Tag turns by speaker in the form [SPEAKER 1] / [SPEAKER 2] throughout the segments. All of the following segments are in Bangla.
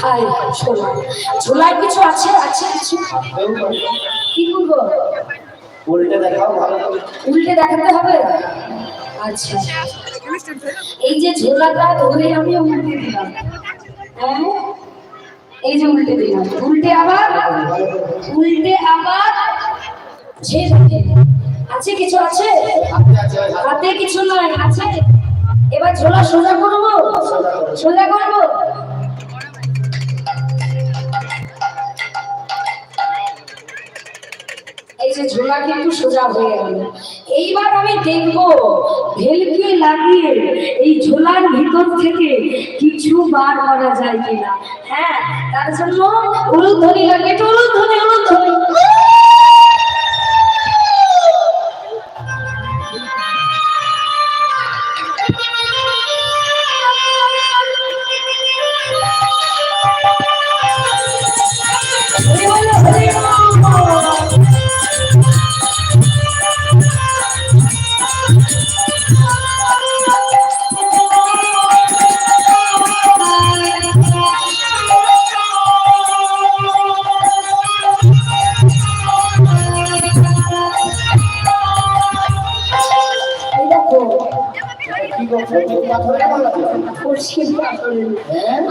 [SPEAKER 1] হাই ছোলা ছোলায় কিছু আছে? আছে কিছু? কি করব
[SPEAKER 2] উল্টে দেখাও ভালো
[SPEAKER 1] উল্টে দেখাতে হবে? আচ্ছা। এই যে ঝোলাটা ধরে আমি উল্টে দিলাম। হ্যাঁ? এই যে উল্টে দিলাম। উল্টে আবার? উল্টে আবার? আছে কিছু আছে?
[SPEAKER 2] হাতে
[SPEAKER 1] কিছু নয় আছে? এবার ঝোলা সোজা করব? সোজা করব? এই কিন্তু সোজা হয়ে গেল এইবার আমি দেখব ভেলকে লাগিয়ে এই ঝোলার ভিতর থেকে কিছু বার করা যায় কিনা। হ্যাঁ তার জন্য ধনি লাগে, উলুধ্বনি হলুদ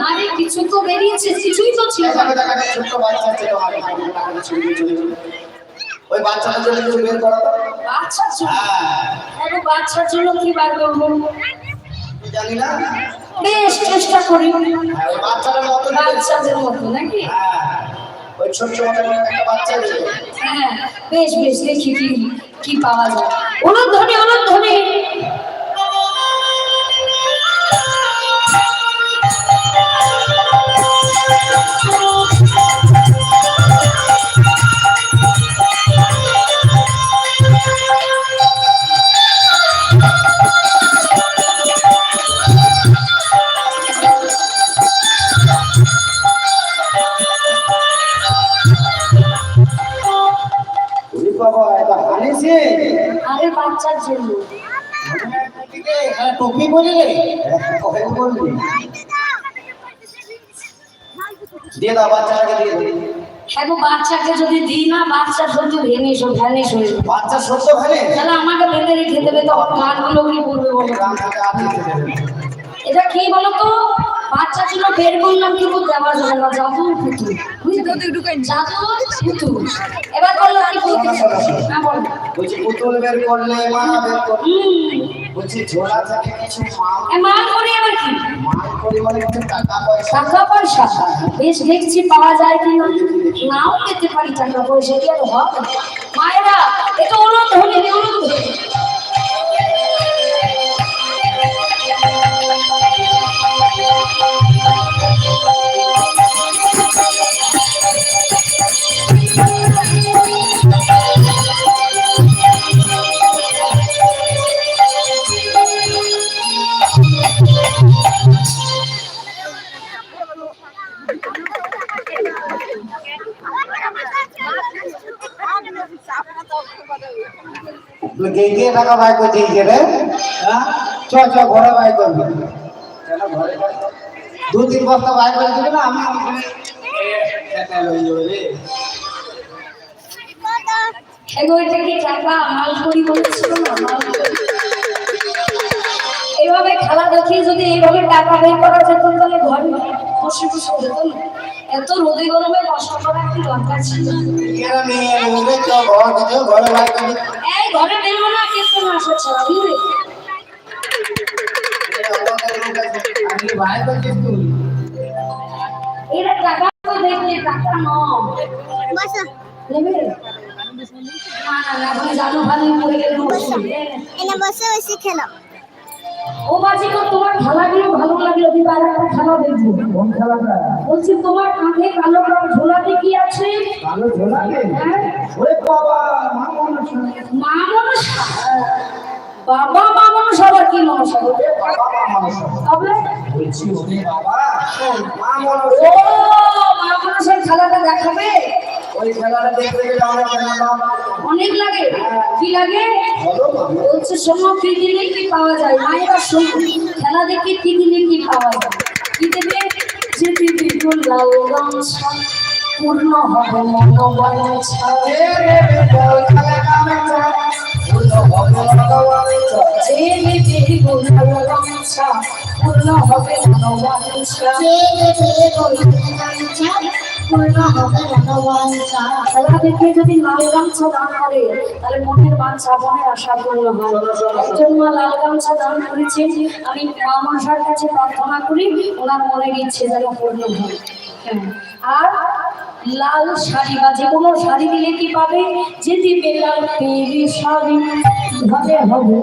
[SPEAKER 1] আরে কিছু তো বেরিয়েছে কিছুই তো ছিল
[SPEAKER 2] ছোট্ট বাচ্চা। ওই বাচ্চাটার জন্য কিছু বের করো।
[SPEAKER 1] বাচ্চার জন্য?
[SPEAKER 2] হ্যাঁ,
[SPEAKER 1] আরে বাচ্চার জন্য কি বার করব?
[SPEAKER 2] জানি না।
[SPEAKER 1] বেশ চেষ্টা করি।
[SPEAKER 2] হ্যাঁ, বাচ্চাটার মতো
[SPEAKER 1] বাচ্চাদের মতো নাকি?
[SPEAKER 2] হ্যাঁ ওই ছোট্ট মতো একটা বাচ্চা
[SPEAKER 1] হ্যাঁ বেশ বেশ দেখি কি কি পাওয়া যায়? অনুধ্বনি ধনে। আরে বাচ্চার জন্য।
[SPEAKER 2] টুপি বলি বললি দিয়ে দাও বাচ্চাটাকে দিয়ে দে
[SPEAKER 1] বাচ্চাকে যদি দিই না বাচ্চা সত্যি ভেনিস ভ্যানিশ যাবে।
[SPEAKER 2] বাচ্চা সত্য ভালে
[SPEAKER 1] তাহলে আমাকে বেঁধে রেখে দেবে তখন গানগুলো কি করবে বলো
[SPEAKER 2] গ্রাম থেকে আপনি খেতে দেবেন
[SPEAKER 1] এটা কি বলতো বাচ্চার জন্য বের করলাম কিন্তু দেওয়া যাবে না জাদুর পুতুল। বুঝলি জাদুর পুতুল। এবার বলল কি পুতুল হ্যাঁ বলো
[SPEAKER 2] বলছি পুতুল বের করলে মা বের করলে বলছি ঝোলা থেকে কিছু মাল?
[SPEAKER 1] মাল করি আবার কি?
[SPEAKER 2] মাল কিছু টাকা পয়সা।
[SPEAKER 1] টাকা পয়সা? বেশ দেখছি পাওয়া যায় কি নাও পেতে পারি টাকা পয়সা কি আর হবে। মায়েরা এটা অনুরোধ হলে অনুরোধ
[SPEAKER 2] টাকা বাই রে হ্যাঁ চ চ ঘরে বাই করবি। কেন ঘরে দু তিন বস্তা বাই করে দিবি না? আমি।
[SPEAKER 1] এইভাবে খেলা দেখিয়ে যদি এইভাবে টাকা বের করা যেত তাহলে ঘর বসে বসে যেত না। এত রোদে গরমে কষ্ট করা কি দরকার ছিল?
[SPEAKER 2] ঘর বাই
[SPEAKER 1] ঘরে বেরো না কেসে না আসে ছাড়া বুঝলি?
[SPEAKER 2] আমি বাই করছিস তুই
[SPEAKER 1] এটা টাকা তো দেখলে টাকা নয় ও বাজি তোমার খেলাগুলো ভালো লাগল আর একটা খেলা দেখব। বলছি তোমার কাঁধে কালো রং ঝোলাতে কি আছে?
[SPEAKER 2] ভালো ঝোলা রে
[SPEAKER 1] হ্যাঁ?
[SPEAKER 2] ওরে বাবা
[SPEAKER 1] বাবা মা মনসা আবার কি মনসা? গো?
[SPEAKER 2] বাবা। মা
[SPEAKER 1] তবে
[SPEAKER 2] বলছি ওরে বাবা। মা
[SPEAKER 1] ও মা মনসার খেলাটা দেখাবে?
[SPEAKER 2] ওই খেলাটা দেখতে গেলে
[SPEAKER 1] অনেক লাগে। কি লাগে? বলছে শোনো কি দিলে কি পাওয়া যায়? মায়েরা শোনো খেলা দেখে কি দিলে কি পাওয়া যায়? কি দেবে যে দিদি লাল গামছা পূর্ণ হবে মনোবাঞ্ছা যদি লাল গামছা দান করে তাহলে মনের বাঞ্ছা মনের আশা পূর্ণ হয় মা লাল গামছা দান করেছেন আমি মা মনসার কাছে প্রার্থনা করি, ওনার মনের ইচ্ছে যেন পূর্ণ হ্যাঁ। আর লাল শাড়ি বা যে কোনো শাড়ি দিলে কি পাবে? যে দিবে লাল শাড়ি ঘরে হবে